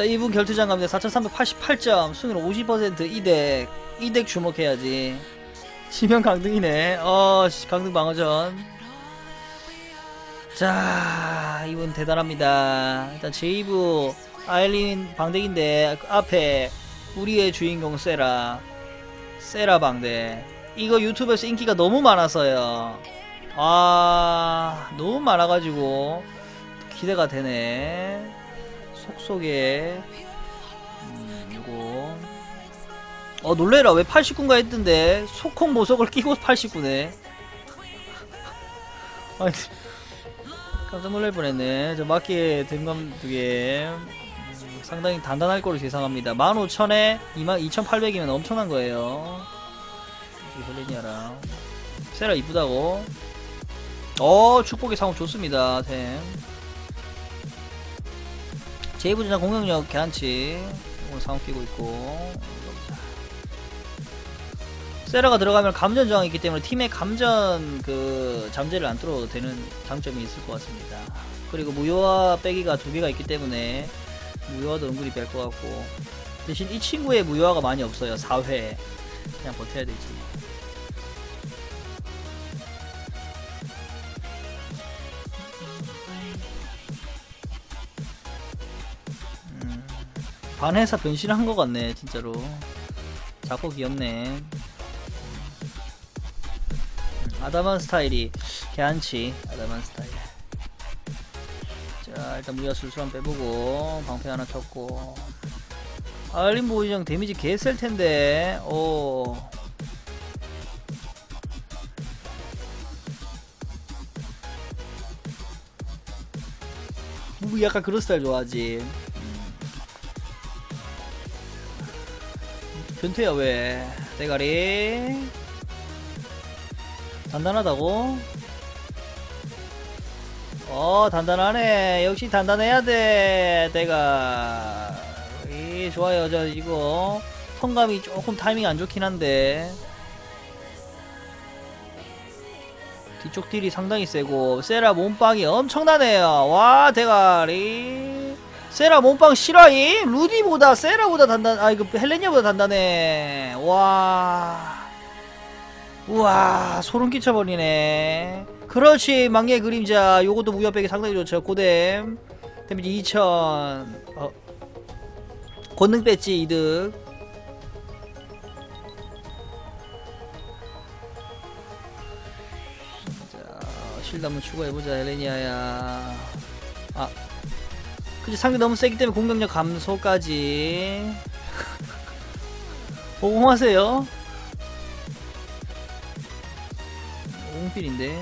자 2분 결투장 갑니다. 4388점 승률 50% 이덱 이덱 주목해야지. 치명 강등이네. 어 씨, 강등 방어전. 자 이분 대단합니다. 일단 제이브 아일린 방대기인데 그 앞에 우리의 주인공 세라 세라 방대. 이거 유튜브에서 인기가 너무 많아서요. 아 너무 많아가지고 기대가 되네 속속에. 음, 이거. 어 놀래라. 왜 89인가 했던데. 소콩 보석을 끼고 89네. 아니 깜짝 놀랄 뻔했네. 저 마키의 등감 두개 음, 상당히 단단할 거로 예상합니다. 15,000에 22,800이면 엄청난 거예요. 헬레니아랑 세라 이쁘다고. 어 축복의 상호 좋습니다. 템 제이브즈나 공격력 괜찮지 오늘 상호 끼고 있고. 세라가 들어가면 감전 저항이 있기 때문에 팀의 감전 그 잠재를 안 뚫어도 되는 장점이 있을 것 같습니다. 그리고 무효화 빼기가 두 개가 있기 때문에 무효화도 은근히 뺄 것 같고. 대신 이 친구의 무효화가 많이 없어요. 4회. 그냥 버텨야 되지 반회사 변신한 것 같네 진짜로. 작고 귀엽네. 음, 아담한 스타일이 괜찮지 아담한 스타일. 자 일단 무야 술술 빼보고 방패 하나 쳤고. 알림 보이정 데미지 개 셀텐데. 오. 무기 약간 그런 스타일 좋아하지 변태야 왜? 대가리. 단단하다고? 어 단단하네. 역시 단단해야 돼 내가 이 좋아요 저 이거. 성감이 조금 타이밍 안 좋긴 한데. 뒤쪽 딜이 상당히 세고 세라 몸빵이 엄청나네요. 와 대가리 세라 몸빵 실화임? 루디보다 세라보다 단단 아 이거 헬레니아보다 단단해. 와. 우와 소름 끼쳐버리네. 그렇지 망의 그림자. 요것도 무협백이 상당히 좋죠. 고뎀. 데미지 2000 어. 권능 배지 이득. 자 실드 한번 추가해보자 헬레니아야. 아 그치 상대 너무 세기 때문에 공격력 감소까지. 보공하세요. 옹필인데.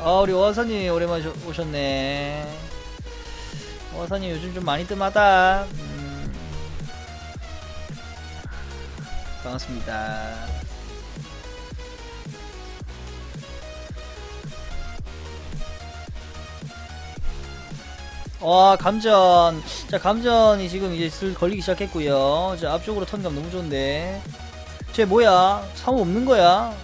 아 우리 와사님 오랜만에 저- 오셨네. 와사님 요즘 좀 많이 뜸하다. 음. 반갑습니다 와 감전. 자 감전이 지금 이제 슬 걸리기 시작했고요. 자 앞쪽으로 턴감 너무 좋은데. 쟤 뭐야? 상호 없는 거야?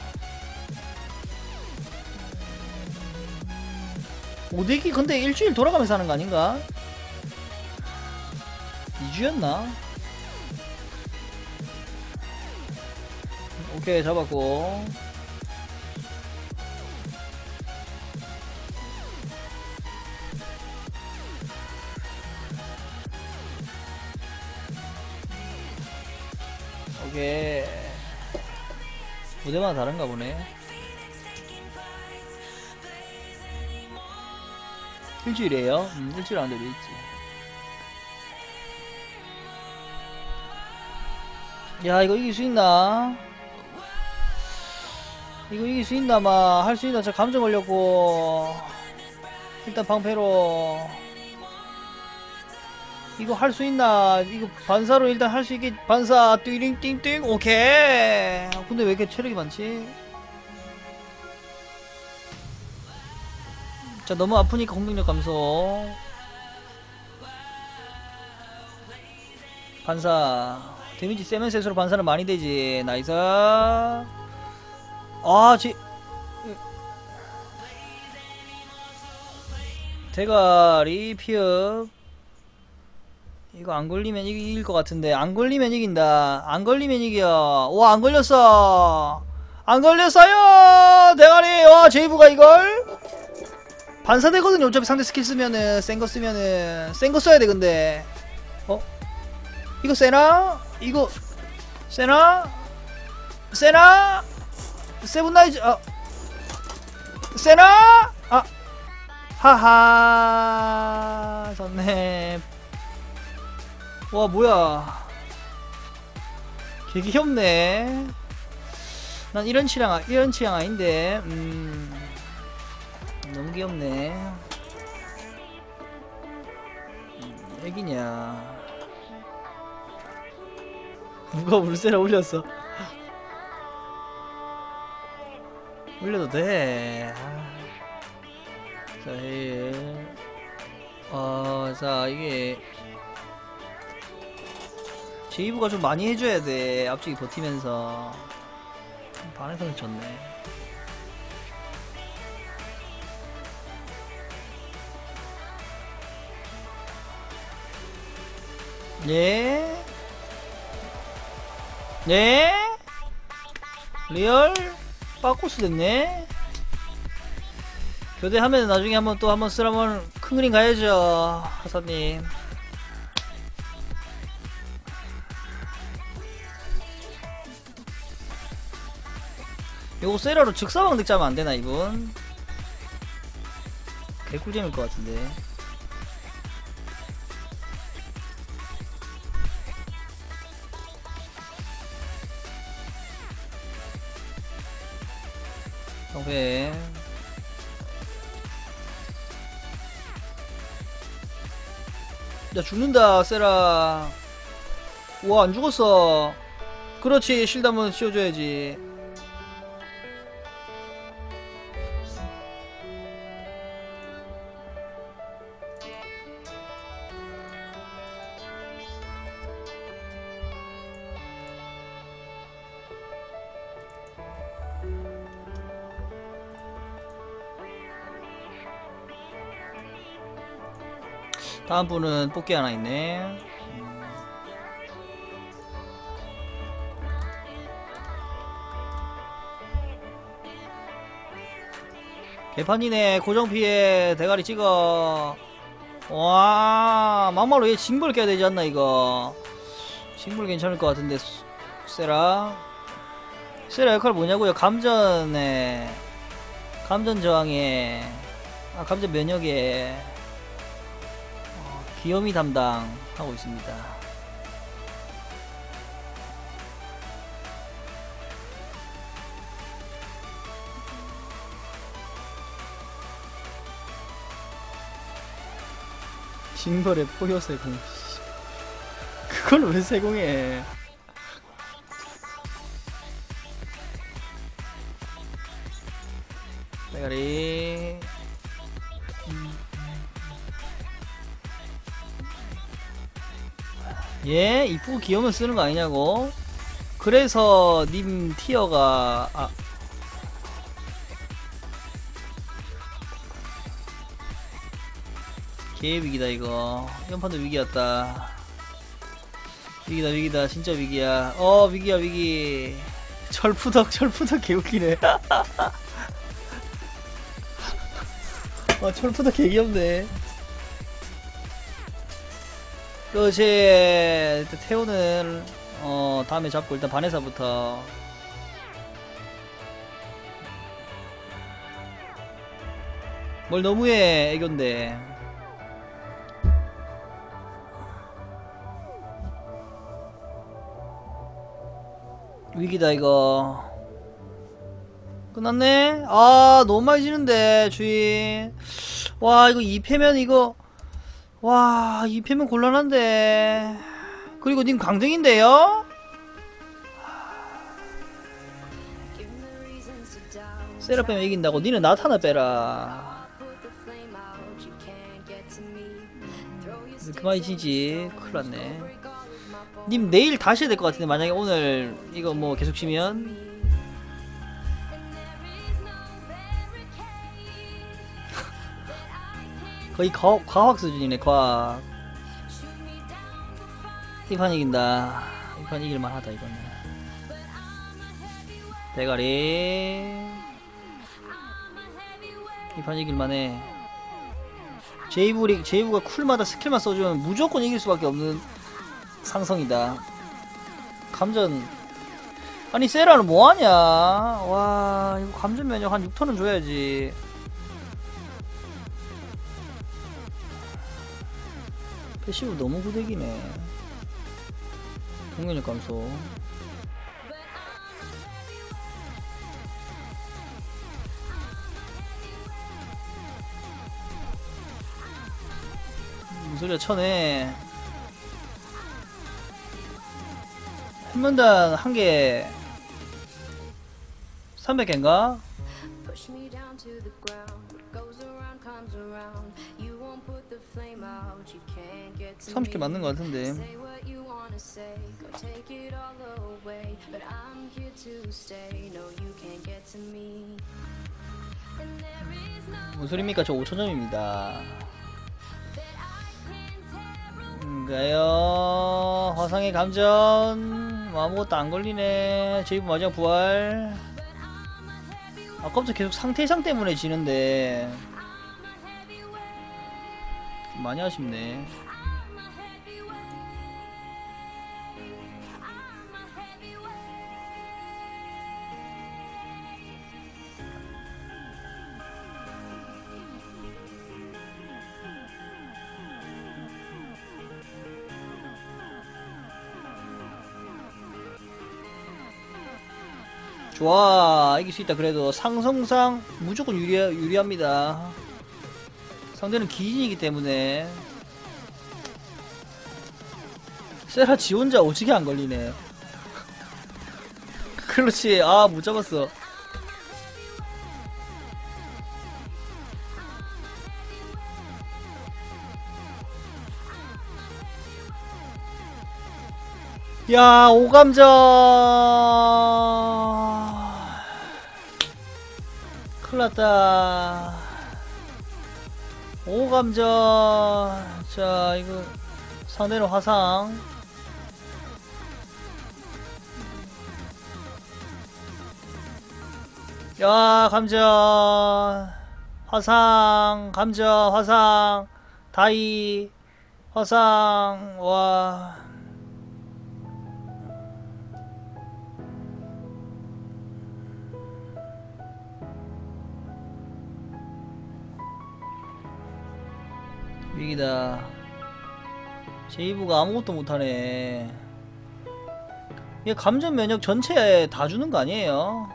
오대기 근데 일주일 돌아가면서 하는 거 아닌가? 2주였나? 오케이 잡았고 오케이 무대마다 다른가 보네 일주일이에요? 음, 일주일 안 돼도 있지. 야, 이거 이길 수 있나? 이거 이길 수 있나, 마. 할 수 있나? 저 감정 걸렸고. 일단 방패로. 이거 할 수 있나? 이거 반사로 일단 할 수 있게, 반사, 띠링 띵띵, 오케이. 근데 왜 이렇게 체력이 많지? 자 너무 아프니까 공격력 감소 반사 데미지 세면 세수록 반사는 많이 되지 나이스 아 지 대가리 피읍 이거 안 걸리면 이길 것 같은데. 안 걸리면 이긴다. 안 걸리면 이겨 와 안 걸렸어. 안 걸렸어요! 대가리! 와 제이브가 이걸? 반사되거든요. 어차피 상대 스킬 쓰면은 센 거 쓰면은. 센 거 써야 돼 근데. 어? 이거 세나? 이거 세나? 세나? 세븐나이즈 어. 세나? 아. 하하. 졌네 와 뭐야. 개 귀엽네. 난 이런 취향 아- 이런 취향 아닌데. 음. 너무 귀엽네. 음, 애기냐. 누가 울세라 올렸어? 올려도 돼. 아. 자, 예. 어, 자, 이게 제이브가 좀 많이 해줘야 돼. 앞쪽이 버티면서 반에서는 졌네. 예? 네? 리얼? 빠코스 됐네? 교대하면 나중에 한번 또 한번 쓰라 한번 큰 그림 가야죠 하사님 요거 세라로 즉사방 득자면 안되나 이분? 개꿀잼일 것 같은데. 오케이. 야 죽는다 세라. 와안 죽었어. 그렇지 실드 한번 씌워줘야지 다음 분은 뽑기 하나 있네. 음. 개판이네. 고정피해 대가리 찍어. 와 막말로 얘 징벌 깨야 되지 않나 이거? 징벌 괜찮을 것 같은데 수- 세라. 세라 역할 뭐냐고요? 감전에. 감전 저항에. 아 감전 면역에. 어, 귀요미 담당하고 있습니다 징벌의 포효 세공 씨. 그걸 왜 세공해 대가리 예 이쁘고 귀여우면 쓰는 거 아니냐고. 그래서 님 티어가 아. 개 위기다 이거. 이번 판도 위기였다. 위기다 위기다. 진짜 위기야. 어 위기야 위기. 철푸덕 철푸덕 개웃기네. 아 철푸덕 개 귀엽네 그렇지 일단 태우는 어 다음에 잡고 일단 반에서부터. 뭘 너무해 애교인데. 위기다 이거. 끝났네? 아 너무 많이 지는데 주인. 와 이거 2패면 이거 와 2패면 곤란한데. 그리고 님 강등인데요? 세라 빼면 이긴다고 니는 나타나 빼라. 그만이 지지? 큰일 났네. 님 내일 다시 해야 될 것 같은데 만약에 오늘 이거 뭐 계속 치면 거의 과, 과학 수준이네 과학 이 판 이긴다. 이 판 이길만 하다, 이거는. 대가리. 이 판 이길만 해. 제이브리, 제이브가 쿨마다 스킬만 써주면 무조건 이길 수밖에 없는 상성이다. 감전. 아니, 세라는 뭐하냐? 와, 이거 감전 면역 한 6턴은 줘야지. 패시브 너무 구대기네. 공격력 감소. 무슨 소리야 쳐내. 한 명당 한 개. 300개인가? Push me down to the ground. What goes around comes around. You won't put the flame out. You can't get to 30개 me. 맞는 것 같은데. 무슨 소리입니까? 저 5천점입니다. that I can tear away. 가요. 화상의 감전. 뭐 아무것도 안 걸리네. 제이브 마지막 부활. 아까부터 계속 상태 이상 때문에 지는데. 좀 많이 아쉽네. 좋아. 이길 수 있다 그래도. 상성상 무조건 유리, 유리합니다 상대는 기진이기 때문에. 세라 지 혼자 오지게 안 걸리네. 그렇지. 아 못 잡았어. 야 오감자. 큰일났다 오감자. 자 이거 상대는 화상. 야 감자. 화상 감자 화상. 다이 화상. 와 위기다. 제이브가 아무것도 못하네. 얘 감전 면역 전체에 다 주는 거 아니에요?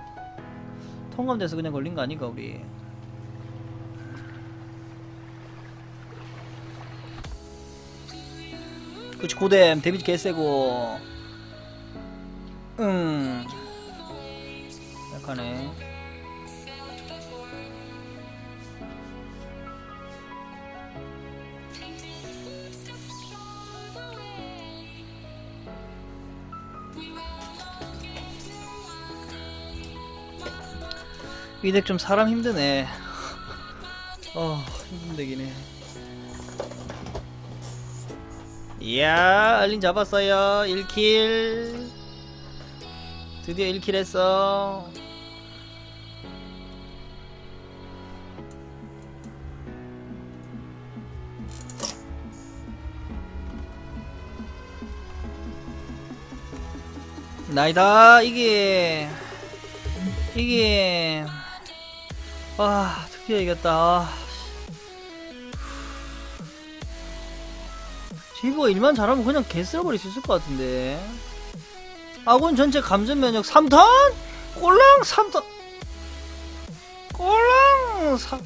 통감돼서 그냥 걸린 거 아닌가 우리? 그치 고뎀 데미지 개세고 응 약하네 이덱 좀 사람 힘드네. 어, 힘든 덱이네. 이야, 알린 잡았어요. 1킬. 드디어 1킬 했어. 나이다, 이게. 이게 아 드디어 이겼다. 아, 제이브가 일만 잘하면 그냥 개 쓸어버릴 수 있을 것 같은데. 아군 전체 감전 면역 3턴? 꼴랑 3턴. 꼴랑 3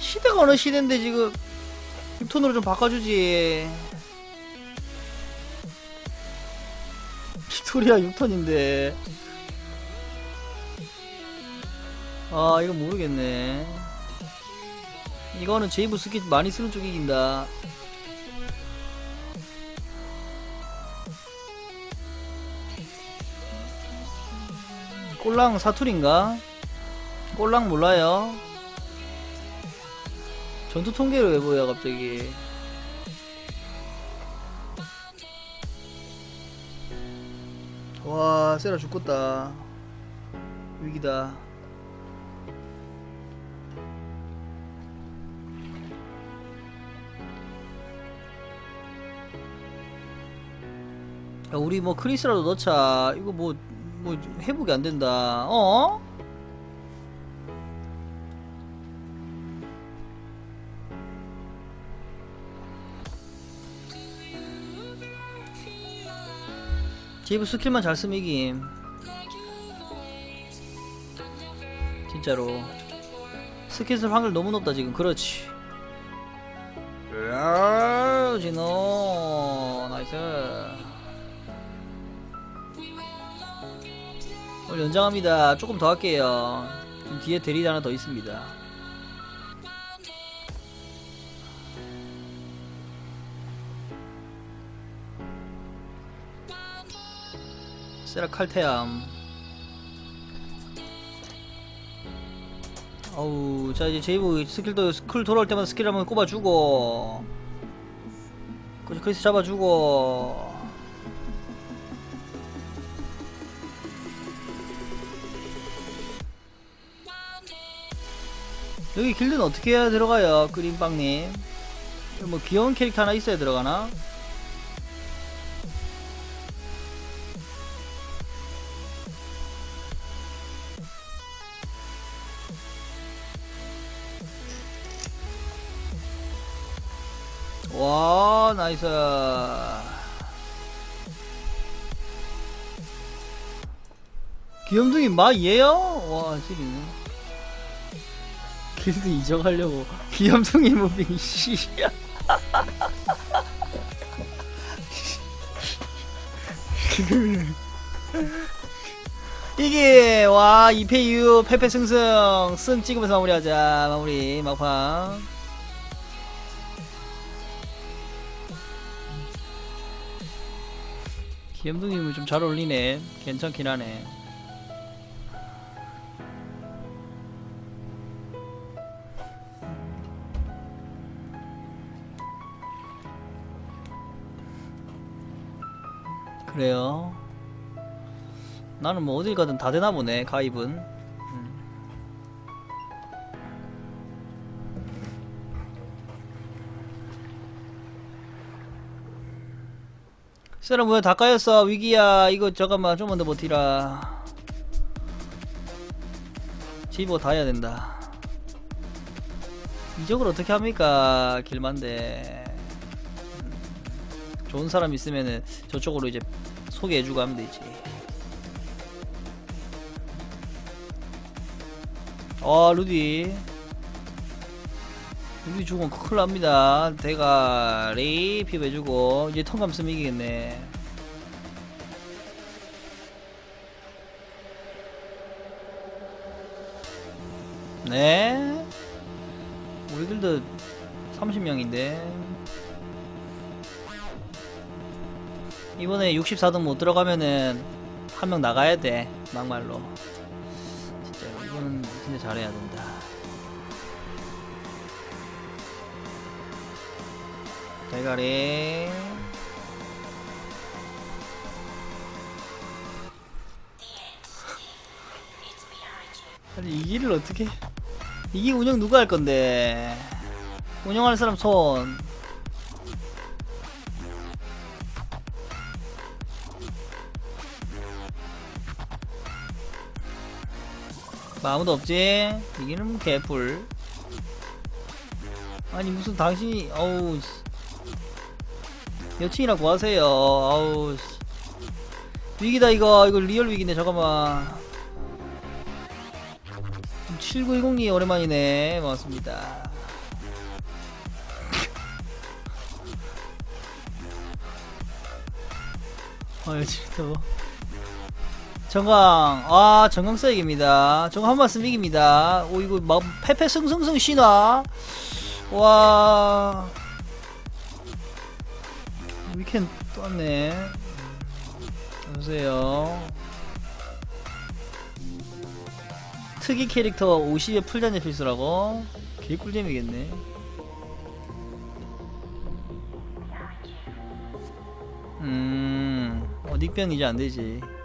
시대가 어느 시대인데 지금 6턴으로 좀 바꿔주지. 빅토리아 6턴인데 아 이거 모르겠네. 이거는 제이브 스킷 많이 쓰는 쪽이 긴다. 꼴랑 사투리인가? 꼴랑 몰라요. 전투 통계를 왜 보여 갑자기? 와 세라 죽겠다. 위기다. 야, 우리 뭐 크리스라도 넣자. 이거 뭐 뭐 회복이 안 된다. 어? 제이브 스킬만 잘 쓰면 이김. 진짜로. 스킬스 확률 너무 높다 지금. 그렇지. 야, 진호. 나이스 연장합니다. 조금 더 할게요. 좀 뒤에 대리 하나 더 있습니다. 세라 칼테암 어우 자 이제 제이브 스킬도 스쿨 돌아올 때마다 스킬 한번 꼽아주고 그래서 크리스 잡아주고 여기 길드는 어떻게 해야 들어가요 그린빵님 뭐 귀여운 캐릭터 하나 있어야 들어가나? 와 나이스 귀염둥이 마 얘요? 와 지리네 길드 이적하려고 귀염둥이 무빙 씨. 이게 와 2패 이후 패패 승승 승 찍으면서 마무리하자. 마무리 막판. 귀염둥이는 좀잘 어울리네. 괜찮긴 하네 그래요? 나는 뭐 어딜 가든 다 되나 보네 가입은. 음. 세라 뭐야 다 까였어. 위기야. 이거 잠깐만 좀만 더 버티라. 지보 다 해야 된다. 이적을 어떻게 합니까 길만데. 음, 좋은 사람 있으면은 저쪽으로 이제 소개해주고 하면 되지. 아 루디. 루디 죽으면 큰일 납니다. 대가리 피부해주고 이제 통감 쓰면 이기겠네. 네. 우리들도 30명인데 이번에 64등 못 들어가면은 한 명 나가야 돼 막말로. 진짜 이거는 진짜 잘해야 된다. 대가리 아니 이 길을 어떻게 이게 운영 누가 할 건데? 운영하는 사람 손 아무도 없지? 이기는 뭐 개뿔. 아니 무슨 당신이 어우 씨. 여친이라고 하세요. 아우 씨. 위기다 이거. 이거 리얼 위기네 잠깐만. 7910이 오랜만이네. 아유 진짜 뭐 정강. 아 정강 써야겠습니다. 정강 한 말씀 이깁니다. 오 이거 막 패패 승승승 신화. 와. 위켄 또 왔네. 안녕하세요. 특이 캐릭터 50에 풀잔의 필수라고? 개꿀잼이겠네. 음 어, 닉변 이제 안되지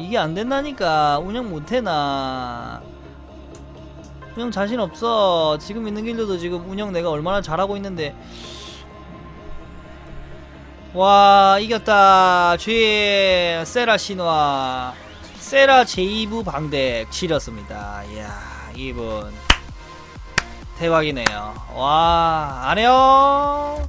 이게 안 된다니까. 운영 못해나. 운영 자신 없어. 지금 있는 길드도 지금 운영 내가 얼마나 잘하고 있는데. 와 이겼다. 죄 세라 신화. 세라 제2부 방덱 치렸습니다. 이야 이분. 대박이네요. 와 안해요